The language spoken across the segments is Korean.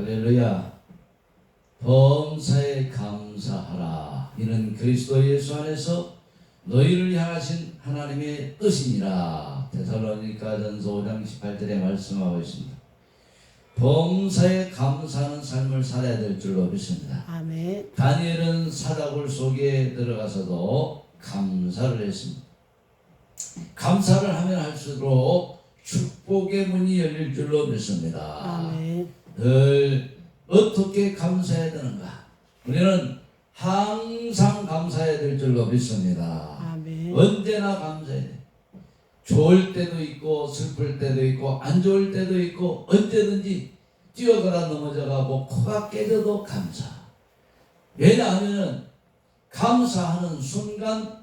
할렐루야. 범사에 감사하라. 이는 그리스도 예수 안에서 너희를 향하신 하나님의 뜻이니라. 데살로니가전서 5장 18절에 말씀하고 있습니다. 범사에 감사하는 삶을 살아야 될 줄로 믿습니다. 아멘. 다니엘은 사다굴 속에 들어가서도 감사를 했습니다. 감사를 하면 할수록 축복의 문이 열릴 줄로 믿습니다. 아멘. 늘 어떻게 감사해야 되는가? 우리는 항상 감사해야 될 줄로 믿습니다. 아멘. 언제나 감사해야 돼. 좋을 때도 있고 슬플 때도 있고 안 좋을 때도 있고 언제든지 뛰어가다 넘어져가고 코가 깨져도 감사. 왜냐하면 감사하는 순간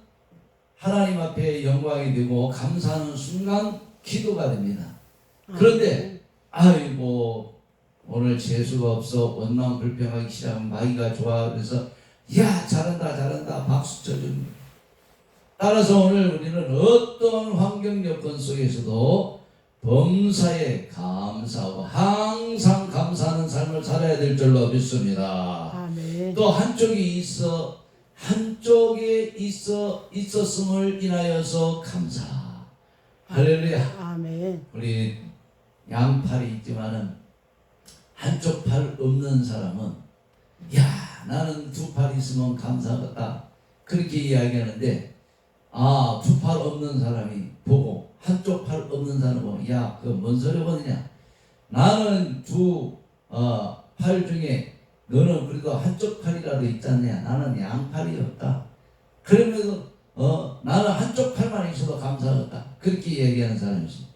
하나님 앞에 영광이 되고 감사하는 순간 기도가 됩니다. 그런데 아이고 오늘 재수가 없어 원망 불평하기 시작하면 마귀가 좋아 그래서 야 잘한다 잘한다 박수 쳐줍니다. 따라서 오늘 우리는 어떤 환경 여건 속에서도 범사에 감사하고 항상 감사하는 삶을 살아야 될 줄로 믿습니다. 아멘. 또 한쪽이 있어 한쪽에 있어 있었음을 인하여서 감사. 할렐루야. 아멘. 우리 양팔이 있지만은 한쪽 팔 없는 사람은 야 나는 두 팔 있으면 감사하겠다. 그렇게 이야기하는데 아 두 팔 없는 사람이 보고 한쪽 팔 없는 사람 보고 야그 뭔 소리 보느냐. 나는 두 어, 팔 중에 너는 그래도 한쪽 팔이라도 있잖냐. 나는 양팔이 없다. 그러면서 어 나는 한쪽 팔만 있어도 감사하겠다. 그렇게 얘기하는 사람이 있습니다.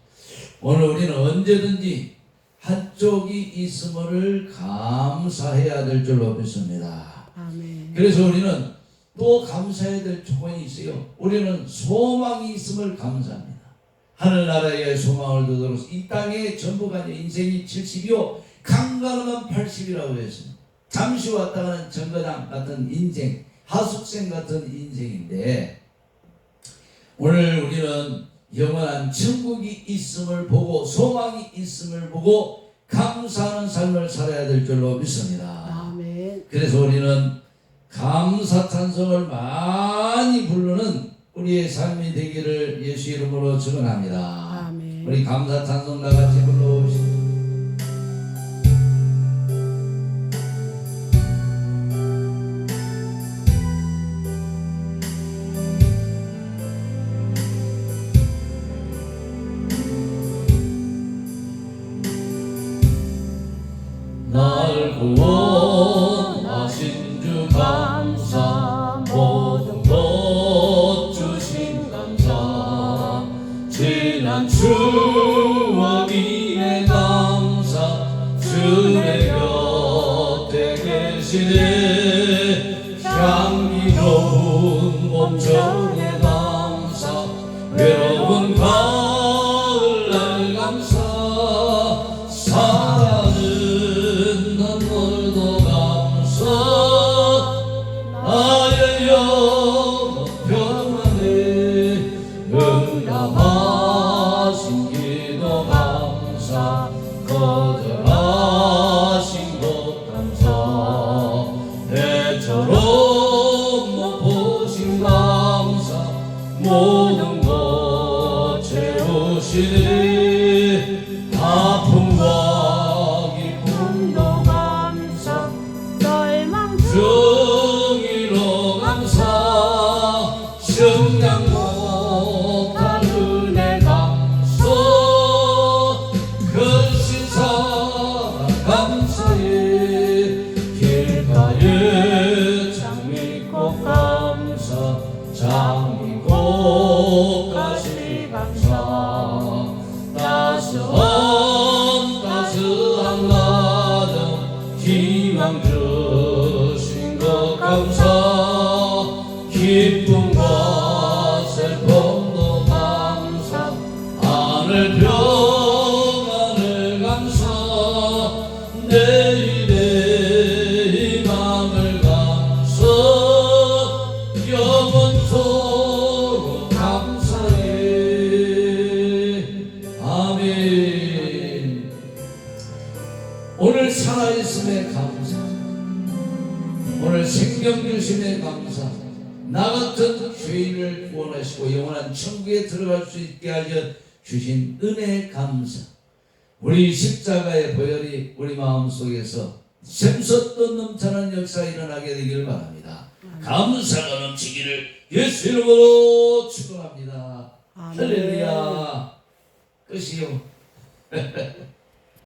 오늘 우리는 언제든지 한쪽이 있음을 감사해야 될 줄로 믿습니다. 아멘. 그래서 우리는 또 감사해야 될 조건이 있어요. 우리는 소망이 있음을 감사합니다. 하늘나라의 소망을 두도록 이 땅의 전부가 아니라 인생이 70이요 강가는 80이라고 했습니다. 잠시 왔다 가는 정거장 같은 인생, 하숙생 같은 인생인데 오늘 우리는 영원한 천국이 있음을 보고 소망이 있음을 보고 감사하는 삶을 살아야 될 줄로 믿습니다. 아멘. 그래서 우리는 감사 찬송을 많이 부르는 우리의 삶이 되기를 예수 이름으로 축원합니다. 아멘. 우리 감사 찬송 다 같이 불러 구원하신 주 감사 모든 것 주신 감사. 지난 추억이에 감사 주의 곁에 계시네 채우 따 오늘 살아있음에 감사. 오늘 생명 주심에 감사. 나 같은 죄인을 구원하시고 영원한 천국에 들어갈 수 있게 하여 주신 은혜에 감사. 우리 십자가의 보혈이 우리 마음속에서 샘솟던 넘쳐난 역사 일어나게 되기를 바랍니다. 감사가 넘치기를 예수 이름으로 축원합니다. 할렐루야. 끝이요